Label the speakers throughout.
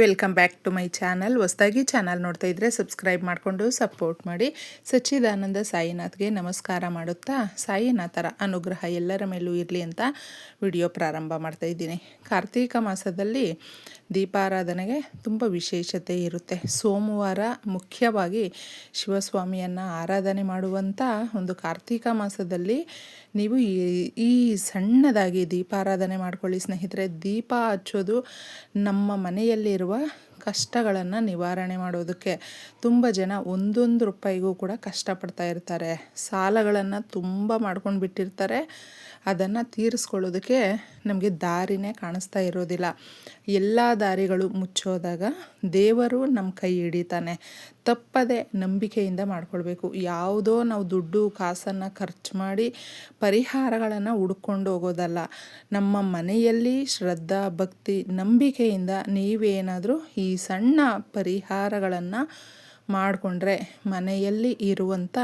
Speaker 1: Welcome back to my channel. ಹೊಸದಾಗಿ channel ನೋಡ್ತಾ ಇದ್ದರೆ ಸಬ್ಸ್ಕ್ರೈಬ್ ಮಾಡಿಕೊಂಡು ಸಪೋರ್ಟ್ ಮಾಡಿ. ಸಚ್ಚಿದಾನಂದ ಸಾಯಿನಾಥ್ಗೆ ನಮಸ್ಕಾರ ಮಾಡುತ್ತಾ, ಸಾಯಿನಾಥರ ಅನುಗ್ರಹ ಎಲ್ಲರ ಮೇಲೂ ಇರಲಿ ಅಂತ ವಿಡಿಯೋ ಪ್ರಾರಂಭ ಮಾಡ್ತಾ ಇದ್ದೀನಿ. ಕಾರ್ತೀಕ ಮಾಸದಲ್ಲಿ ದೀಪಾರಾಧನೆಗೆ ತುಂಬ ವಿಶೇಷತೆ ಇರುತ್ತೆ. ಸೋಮವಾರ ಮುಖ್ಯವಾಗಿ ಶಿವಸ್ವಾಮಿಯನ್ನು ಆರಾಧನೆ ಮಾಡುವಂಥ ಒಂದು ಕಾರ್ತೀಕ ಮಾಸದಲ್ಲಿ ನೀವು ಈ ಈ ಸಣ್ಣದಾಗಿ ದೀಪಾರಾಧನೆ ಮಾಡ್ಕೊಳ್ಳಿ ಸ್ನೇಹಿತರೆ. ದೀಪ ಹಚ್ಚೋದು ನಮ್ಮ るわ。ಕಷ್ಟಗಳನ್ನು ನಿವಾರಣೆ ಮಾಡೋದಕ್ಕೆ ತುಂಬ ಜನ ಒಂದೊಂದು ರೂಪಾಯಿಗೂ ಕೂಡ ಕಷ್ಟಪಡ್ತಾ ಇರ್ತಾರೆ. ಸಾಲಗಳನ್ನು ತುಂಬ ಮಾಡ್ಕೊಂಡು ಬಿಟ್ಟಿರ್ತಾರೆ. ಅದನ್ನು ತೀರಿಸ್ಕೊಳ್ಳೋದಕ್ಕೆ ನಮಗೆ ದಾರಿನೇ ಕಾಣಿಸ್ತಾ ಇರೋದಿಲ್ಲ. ಎಲ್ಲ ದಾರಿಗಳು ಮುಚ್ಚೋದಾಗ ದೇವರು ನಮ್ಮ ಕೈ ಹಿಡಿತಾನೆ. ತಪ್ಪದೆ ನಂಬಿಕೆಯಿಂದ ಮಾಡ್ಕೊಳ್ಬೇಕು. ಯಾವುದೋ ನಾವು ದುಡ್ಡು, ಕಾಸನ್ನು ಖರ್ಚು ಮಾಡಿ ಪರಿಹಾರಗಳನ್ನು ಹುಡ್ಕೊಂಡು ಹೋಗೋದಲ್ಲ. ನಮ್ಮ ಮನೆಯಲ್ಲಿ ಶ್ರದ್ಧಾ, ಭಕ್ತಿ, ನಂಬಿಕೆಯಿಂದ ನೀವೇನಾದರೂ ಈ ಸಣ್ಣ ಪರಿಹಾರಗಳನ್ನು ಮಾಡಿಕೊಂಡ್ರೆ ಮನೆಯಲ್ಲಿ ಇರುವಂಥ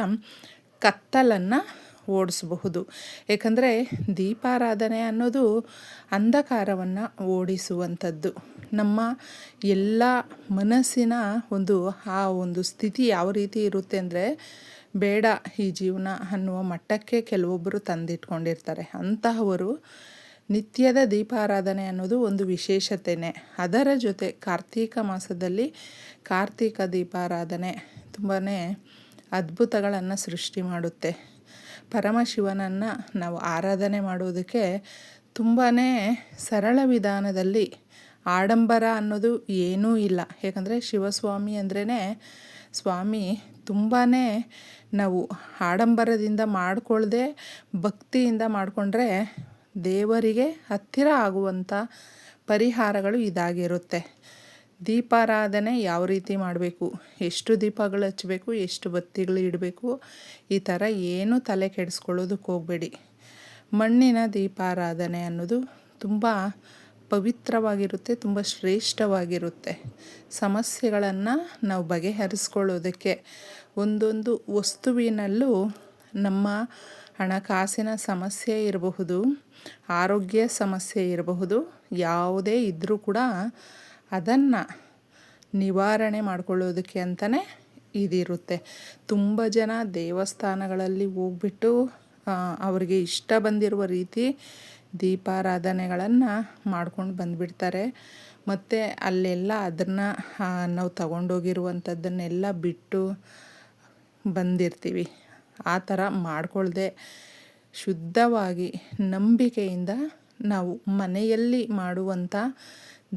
Speaker 1: ಕತ್ತಲನ್ನು ಓಡಿಸಬಹುದು. ಏಕೆಂದರೆ ದೀಪಾರಾಧನೆ ಅನ್ನೋದು ಅಂಧಕಾರವನ್ನು ಓಡಿಸುವಂಥದ್ದು. ನಮ್ಮ ಎಲ್ಲ ಮನಸ್ಸಿನ ಒಂದು, ಆ ಒಂದು ಸ್ಥಿತಿ ಯಾವ ರೀತಿ ಇರುತ್ತೆ ಅಂದರೆ ಬೇಡ ಈ ಜೀವನ ಅನ್ನುವ ಮಟ್ಟಕ್ಕೆ ಕೆಲವೊಬ್ಬರು ತಂದಿಟ್ಕೊಂಡಿರ್ತಾರೆ. ಅಂತಹವರು ನಿತ್ಯದ ದೀಪಾರಾಧನೆ ಅನ್ನೋದು ಒಂದು ವಿಶೇಷತೆಯೇ ಅದರ ಜೊತೆ ಕಾರ್ತೀಕ ಮಾಸದಲ್ಲಿ ಕಾರ್ತೀಕ ದೀಪಾರಾಧನೆ ತುಂಬಾ ಅದ್ಭುತಗಳನ್ನು ಸೃಷ್ಟಿ ಮಾಡುತ್ತೆ. ಪರಮಶಿವನನ್ನು ನಾವು ಆರಾಧನೆ ಮಾಡೋದಕ್ಕೆ ತುಂಬಾ ಸರಳ ವಿಧಾನದಲ್ಲಿ ಆಡಂಬರ ಅನ್ನೋದು ಏನೂ ಇಲ್ಲ. ಯಾಕಂದರೆ ಶಿವಸ್ವಾಮಿ ಅಂದ್ರೇ ಸ್ವಾಮಿ ತುಂಬಾ ನಾವು ಆಡಂಬರದಿಂದ ಮಾಡಿಕೊಳ್ಳದೆ ಭಕ್ತಿಯಿಂದ ಮಾಡಿಕೊಂಡ್ರೆ ದೇವರಿಗೆ ಹತ್ತಿರ ಆಗುವಂಥ ಪರಿಹಾರಗಳು ಇದಾಗಿರುತ್ತೆ. ದೀಪಾರಾಧನೆ ಯಾವ ರೀತಿ ಮಾಡಬೇಕು? ಎಷ್ಟು ದೀಪಗಳು ಹಚ್ಚಬೇಕು? ಎಷ್ಟು ಬತ್ತಿಗಳು ಇಡಬೇಕು? ಈ ಥರ ಏನು ತಲೆ ಕೆಡಿಸ್ಕೊಳ್ಳೋದಕ್ಕೆ ಹೋಗಬೇಡಿ. ಮಣ್ಣಿನ ದೀಪಾರಾಧನೆ ಅನ್ನೋದು ತುಂಬ ಪವಿತ್ರವಾಗಿರುತ್ತೆ, ತುಂಬ ಶ್ರೇಷ್ಠವಾಗಿರುತ್ತೆ. ಸಮಸ್ಯೆಗಳನ್ನು ನಾವು ಬಗೆಹರಿಸ್ಕೊಳ್ಳೋದಕ್ಕೆ ಒಂದೊಂದು ವಸ್ತುವಿನಲ್ಲೂ ನಮ್ಮ ಹಣಕಾಸಿನ ಸಮಸ್ಯೆ ಇರಬಹುದು, ಆರೋಗ್ಯ ಸಮಸ್ಯೆ ಇರಬಹುದು, ಯಾವುದೇ ಇದ್ದರೂ ಕೂಡ ಅದನ್ನು ನಿವಾರಣೆ ಮಾಡಿಕೊಳ್ಳೋದಕ್ಕೆ ಅಂತಲೇ ಇದಿರುತ್ತೆ. ತುಂಬ ಜನ ದೇವಸ್ಥಾನಗಳಲ್ಲಿ ಹೋಗ್ಬಿಟ್ಟು ಅವರಿಗೆ ಇಷ್ಟ ಬಂದಿರುವ ರೀತಿ ದೀಪಾರಾಧನೆಗಳನ್ನು ಮಾಡ್ಕೊಂಡು ಬಂದುಬಿಡ್ತಾರೆ. ಮತ್ತು ಅಲ್ಲೆಲ್ಲ ಅದನ್ನು ನಾವು ತಗೊಂಡೋಗಿರುವಂಥದ್ದನ್ನೆಲ್ಲ ಬಿಟ್ಟು ಬಂದಿರ್ತೀವಿ. ಆ ಥರ ಮಾಡಿಕೊಳ್ದೆ ಶುದ್ಧವಾಗಿ ನಂಬಿಕೆಯಿಂದ ನಾವು ಮನೆಯಲ್ಲಿ ಮಾಡುವಂಥ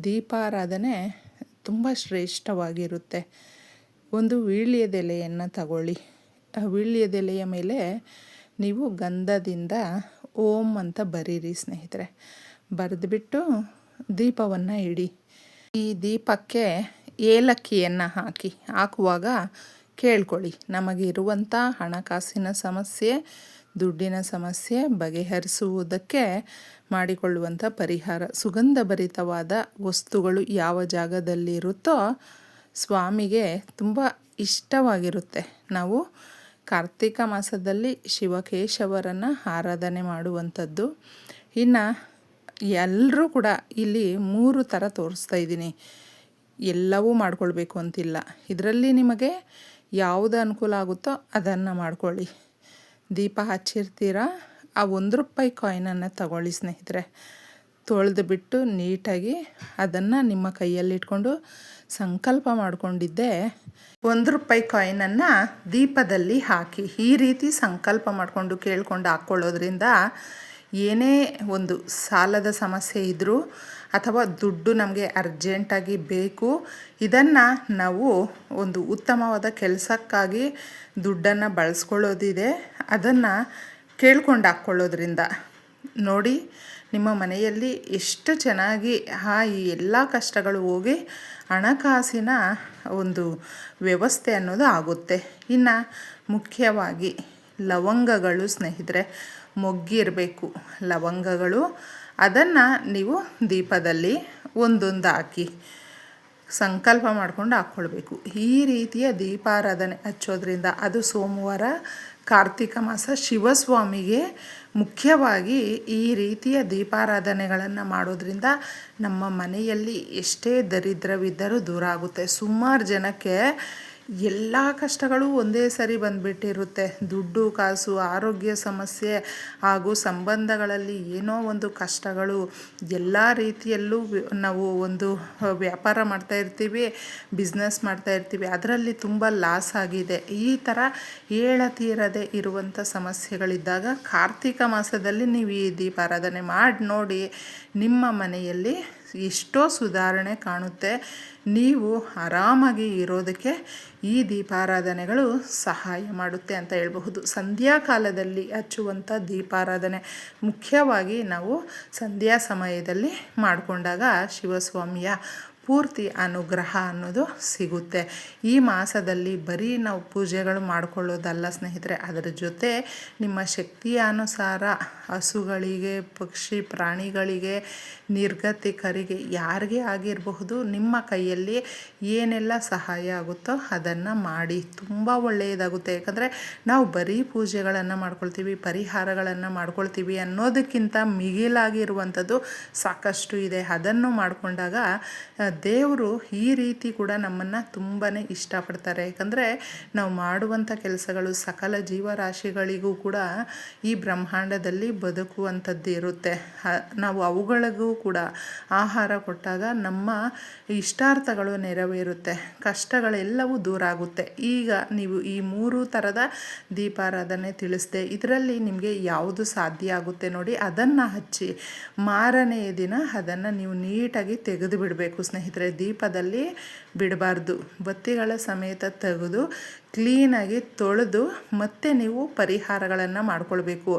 Speaker 1: ದೀಪಾರಾಧನೆ ತುಂಬ ಶ್ರೇಷ್ಠವಾಗಿರುತ್ತೆ. ಒಂದು ವೀಳ್ಯದೆಲೆಯನ್ನು ತಗೊಳ್ಳಿ. ಆ ವೀಳ್ಯದೆಲೆಯ ಮೇಲೆ ನೀವು ಗಂಧದಿಂದ ಓಂ ಅಂತ ಬರೀರಿ ಸ್ನೇಹಿತರೆ. ಬರೆದುಬಿಟ್ಟು ದೀಪವನ್ನು ಇಡಿ. ಈ ದೀಪಕ್ಕೆ ಏಲಕ್ಕಿಯನ್ನು ಹಾಕಿ. ಹಾಕುವಾಗ ಕೇಳ್ಕೊಳ್ಳಿ. ನಮಗಿರುವಂಥ ಹಣಕಾಸಿನ ಸಮಸ್ಯೆ, ದುಡ್ಡಿನ ಸಮಸ್ಯೆ ಬಗೆಹರಿಸುವುದಕ್ಕೆ ಮಾಡಿಕೊಳ್ಳುವಂಥ ಪರಿಹಾರ, ಸುಗಂಧಭರಿತವಾದ ವಸ್ತುಗಳು ಯಾವ ಜಾಗದಲ್ಲಿರುತ್ತೋ ಸ್ವಾಮಿಗೆ ತುಂಬ ಇಷ್ಟವಾಗಿರುತ್ತೆ. ನಾವು ಕಾರ್ತಿಕ ಮಾಸದಲ್ಲಿ ಶಿವಕೇಶವರನ್ನು ಆರಾಧನೆ ಮಾಡುವಂಥದ್ದು. ಇನ್ನು ಎಲ್ಲರೂ ಕೂಡ ಇಲ್ಲಿ ಮೂರು ಥರ ತೋರಿಸ್ತಾ ಇದ್ದೀನಿ. ಎಲ್ಲವೂ ಮಾಡ್ಕೊಳ್ಬೇಕು ಅಂತಿಲ್ಲ. ಇದರಲ್ಲಿ ನಿಮಗೆ ಯಾವುದು ಅನುಕೂಲ ಆಗುತ್ತೋ ಅದನ್ನು ಮಾಡ್ಕೊಳ್ಳಿ. ದೀಪ ಹಚ್ಚಿರ್ತೀರ? ಆ ಒಂದು ರೂಪಾಯಿ ಕಾಯಿನನ್ನು ತಗೊಳ್ಳಿ ಸ್ನೇಹಿತರೆ. ತೊಳೆದು ಬಿಟ್ಟು ನೀಟಾಗಿ ಅದನ್ನು ನಿಮ್ಮ ಕೈಯಲ್ಲಿಟ್ಕೊಂಡು ಸಂಕಲ್ಪ ಮಾಡಿಕೊಂಡಿದ್ದೆ. ಒಂದು ರೂಪಾಯಿ ಕಾಯಿನನ್ನು ದೀಪದಲ್ಲಿ ಹಾಕಿ, ಈ ರೀತಿ ಸಂಕಲ್ಪ ಮಾಡಿಕೊಂಡು ಕೇಳ್ಕೊಂಡು ಹಾಕ್ಕೊಳ್ಳೋದ್ರಿಂದ ಏನೇ ಒಂದು ಸಾಲದ ಸಮಸ್ಯೆ ಇದ್ದರೂ ಅಥವಾ ದುಡ್ಡು ನಮಗೆ ಅರ್ಜೆಂಟಾಗಿ ಬೇಕು, ಇದನ್ನು ನಾವು ಒಂದು ಉತ್ತಮವಾದ ಕೆಲಸಕ್ಕಾಗಿ ದುಡ್ಡನ್ನು ಬಳಸ್ಕೊಳ್ಳೋದಿದೆ. ಅದನ್ನು ಕೇಳ್ಕೊಂಡು ಹಾಕ್ಕೊಳ್ಳೋದ್ರಿಂದ. ನೋಡಿ, ನಿಮ್ಮ ಮನೆಯಲ್ಲಿ ಎಷ್ಟು ಚೆನ್ನಾಗಿ ಆ ಈ ಎಲ್ಲ ಕಷ್ಟಗಳು ಹೋಗಿ ಹಣಕಾಸಿನ ಒಂದು ವ್ಯವಸ್ಥೆ ಅನ್ನೋದು ಆಗುತ್ತೆ. ಇನ್ನು ಮುಖ್ಯವಾಗಿ ಲವಂಗಗಳು ಸ್ನೇಹಿತರೆ, ಮೊಗ್ಗಿರಬೇಕು. ಲವಂಗಗಳು ಅದನ್ನು ನೀವು ದೀಪದಲ್ಲಿ ಒಂದೊಂದು ಹಾಕಿ ಸಂಕಲ್ಪ ಮಾಡಿಕೊಂಡು ಹಾಕ್ಕೊಳ್ಬೇಕು. ಈ ರೀತಿಯ ದೀಪಾರಾಧನೆ ಹಚ್ಚೋದ್ರಿಂದ ಅದು ಸೋಮವಾರ ಕಾರ್ತಿಕ ಮಾಸ ಶಿವಸ್ವಾಮಿಗೆ ಮುಖ್ಯವಾಗಿ ಈ ರೀತಿಯ ದೀಪಾರಾಧನೆಗಳನ್ನು ಮಾಡೋದ್ರಿಂದ ನಮ್ಮ ಮನೆಯಲ್ಲಿ ಎಷ್ಟೇ ದರಿದ್ರವಿದ್ದರೂ ದೂರ ಆಗುತ್ತೆ. ಸುಮಾರು ಜನಕ್ಕೆ ಎಲ್ಲ ಕಷ್ಟಗಳು ಒಂದೇ ಸರಿ ಬಂದುಬಿಟ್ಟಿರುತ್ತೆ. ದುಡ್ಡು, ಕಾಸು, ಆರೋಗ್ಯ ಸಮಸ್ಯೆ ಹಾಗೂ ಸಂಬಂಧಗಳಲ್ಲಿ ಏನೋ ಒಂದು ಕಷ್ಟಗಳು. ಎಲ್ಲ ರೀತಿಯಲ್ಲೂ ನಾವು ಒಂದು ವ್ಯಾಪಾರ ಮಾಡ್ತಾ ಇರ್ತೀವಿ ಬಿಸ್ನೆಸ್ ಮಾಡ್ತಾ ಇರ್ತೀವಿ. ಅದರಲ್ಲಿ ತುಂಬ ಲಾಸ್ ಆಗಿದೆ. ಈ ಥರ ಹೇಳತೀರದೇ ಇರುವಂಥ ಸಮಸ್ಯೆಗಳಿದ್ದಾಗ ಕಾರ್ತಿಕ ಮಾಸದಲ್ಲಿ ನೀವು ಈ ದೀಪಾರಾಧನೆ ಮಾಡಿ ನೋಡಿ ನಿಮ್ಮ ಮನೆಯಲ್ಲಿ ಎಷ್ಟೋ ಸುಧಾರಣೆ ಕಾಣುತ್ತೆ. ನೀವು ಆರಾಮಾಗಿ ಇರೋದಕ್ಕೆ ಈ ದೀಪಾರಾಧನೆಗಳು ಸಹಾಯ ಮಾಡುತ್ತೆ ಅಂತ ಹೇಳಬಹುದು. ಸಂಧ್ಯಾ ಕಾಲದಲ್ಲಿ ಹಚ್ಚುವಂಥ ದೀಪಾರಾಧನೆ ಮುಖ್ಯವಾಗಿ ನಾವು ಸಂಧ್ಯಾ ಸಮಯದಲ್ಲಿ ಮಾಡಿಕೊಂಡಾಗ ಶಿವಸ್ವಾಮಿಯ ಪೂರ್ತಿ ಅನುಗ್ರಹ ಅನ್ನೋದು ಸಿಗುತ್ತೆ. ಈ ಮಾಸದಲ್ಲಿ ಬರೀ ನಾವು ಪೂಜೆಗಳು ಮಾಡಿಕೊಳ್ಳೋದಲ್ಲ ಸ್ನೇಹಿತರೆ, ಅದರ ಜೊತೆ ನಿಮ್ಮ ಶಕ್ತಿಯ ಅನುಸಾರ ಹಸುಗಳಿಗೆ, ಪಕ್ಷಿ ಪ್ರಾಣಿಗಳಿಗೆ, ನಿರ್ಗತಿಕರಿಗೆ ಯಾರಿಗೆ ಆಗಿರಬಹುದು, ನಿಮ್ಮ ಕೈಯಲ್ಲಿ ಏನೆಲ್ಲ ಸಹಾಯ ಆಗುತ್ತೋ ಅದನ್ನು ಮಾಡಿ ತುಂಬ ಒಳ್ಳೆಯದಾಗುತ್ತೆ. ಯಾಕಂದರೆ ನಾವು ಬರೀ ಪೂಜೆಗಳನ್ನು ಮಾಡ್ಕೊಳ್ತೀವಿ, ಪರಿಹಾರಗಳನ್ನು ಮಾಡ್ಕೊಳ್ತೀವಿ ಅನ್ನೋದಕ್ಕಿಂತ ಮಿಗಿಲಾಗಿರುವಂಥದ್ದು ಸಾಕಷ್ಟು ಇದೆ. ಅದನ್ನು ಮಾಡಿಕೊಂಡಾಗ ದೇವರು ಈ ರೀತಿ ಕೂಡ ನಮ್ಮನ್ನು ತುಂಬಾ ಇಷ್ಟಪಡ್ತಾರೆ. ಯಾಕಂದರೆ ನಾವು ಮಾಡುವಂಥ ಕೆಲಸಗಳು ಸಕಲ ಜೀವರಾಶಿಗಳಿಗೂ ಕೂಡ ಈ ಬ್ರಹ್ಮಾಂಡದಲ್ಲಿ ಬದುಕುವಂಥದ್ದು ಇರುತ್ತೆ. ನಾವು ಅವುಗಳಿಗೂ ಕೂಡ ಆಹಾರ ಕೊಟ್ಟಾಗ ನಮ್ಮ ಇಷ್ಟಾರ್ಥಗಳು ನೆರವೇರುತ್ತೆ. ಕಷ್ಟಗಳೆಲ್ಲವೂ ದೂರ ಆಗುತ್ತೆ. ಈಗ ನೀವು ಈ ಮೂರು ಥರದ ದೀಪಾರಾಧನೆ ತಿಳಿಸ್ದೆ, ಇದರಲ್ಲಿ ನಿಮಗೆ ಯಾವುದು ಸಾಧ್ಯ ಆಗುತ್ತೆ ನೋಡಿ, ಅದನ್ನು ಹಚ್ಚಿ ಮಾರನೆಯ ದಿನ ಅದನ್ನು ನೀವು ನೀಟಾಗಿ ತೆಗೆದು ಬಿಡಬೇಕು ಸ್ನೇಹಿತರೆ. ದೀಪದಲ್ಲಿ ಬಿಡಬಾರ್ದು. ಬತ್ತಿಗಳ ಸಮೇತ ತೆಗೆದು ಕ್ಲೀನಾಗಿ ತೊಳೆದು ಮತ್ತೆ ನೀವು ಪರಿಹಾರಗಳನ್ನು ಮಾಡ್ಕೊಳ್ಬೇಕು.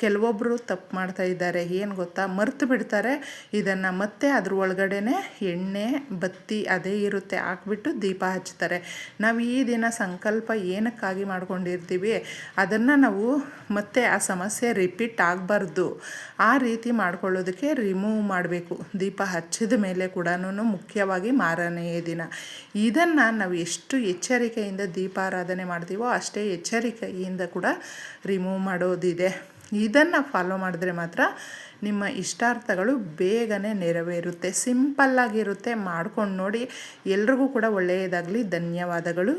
Speaker 1: ಕೆಲವೊಬ್ಬರು ತಪ್ಪು ಮಾಡ್ತಾ ಇದ್ದಾರೆ. ಏನು ಗೊತ್ತಾ? ಮರ್ತು ಬಿಡ್ತಾರೆ. ಇದನ್ನು ಮತ್ತೆ ಅದ್ರ ಒಳಗಡೆನೆ ಎಣ್ಣೆ, ಬತ್ತಿ ಅದೇ ಇರುತ್ತೆ. ಹಾಕ್ಬಿಟ್ಟು ದೀಪ ಹಚ್ತಾರೆ ನಾವು ಈ ದಿನ ಸಂಕಲ್ಪ ಏನಕ್ಕಾಗಿ ಮಾಡ್ಕೊಂಡಿರ್ತೀವಿ? ಅದನ್ನು ನಾವು ಮತ್ತೆ ಆ ಸಮಸ್ಯೆ ರಿಪೀಟ್ ಆಗಬಾರ್ದು. ಆ ರೀತಿ ಮಾಡ್ಕೊಳ್ಳೋದಕ್ಕೆ ರಿಮೂವ್ ಮಾಡಬೇಕು. ದೀಪ ಹಚ್ಚಿದ ಮೇಲೆ ಕೂಡ ಮುಖ್ಯವಾಗಿ ಮಾರನೆಯ ದಿನ. ಇದನ್ನು ನಾವು ಎಷ್ಟು ಎಚ್ಚರಿಕೆಯಿಂದ ದೀಪಾರಾಧನೆ ಮಾಡ್ತೀವೋ ಅಷ್ಟೇ ಎಚ್ಚರಿಕೆಯಿಂದ ಕೂಡ ರಿಮೂವ್ ಮಾಡೋದಿದೆ. ಇದನ್ನು ಫಾಲೋ ಮಾಡಿದ್ರೆ ಮಾತ್ರ ನಿಮ್ಮ ಇಷ್ಟಾರ್ಥಗಳು ಬೇಗನೆ ನೆರವೇರುತ್ತೆ. ಸಿಂಪಲ್ಲಾಗಿರುತ್ತೆ ಮಾಡ್ಕೊಂಡು ನೋಡಿ ಎಲ್ರಿಗೂ ಕೂಡ ಒಳ್ಳೆಯದಾಗಲಿ. ಧನ್ಯವಾದಗಳು.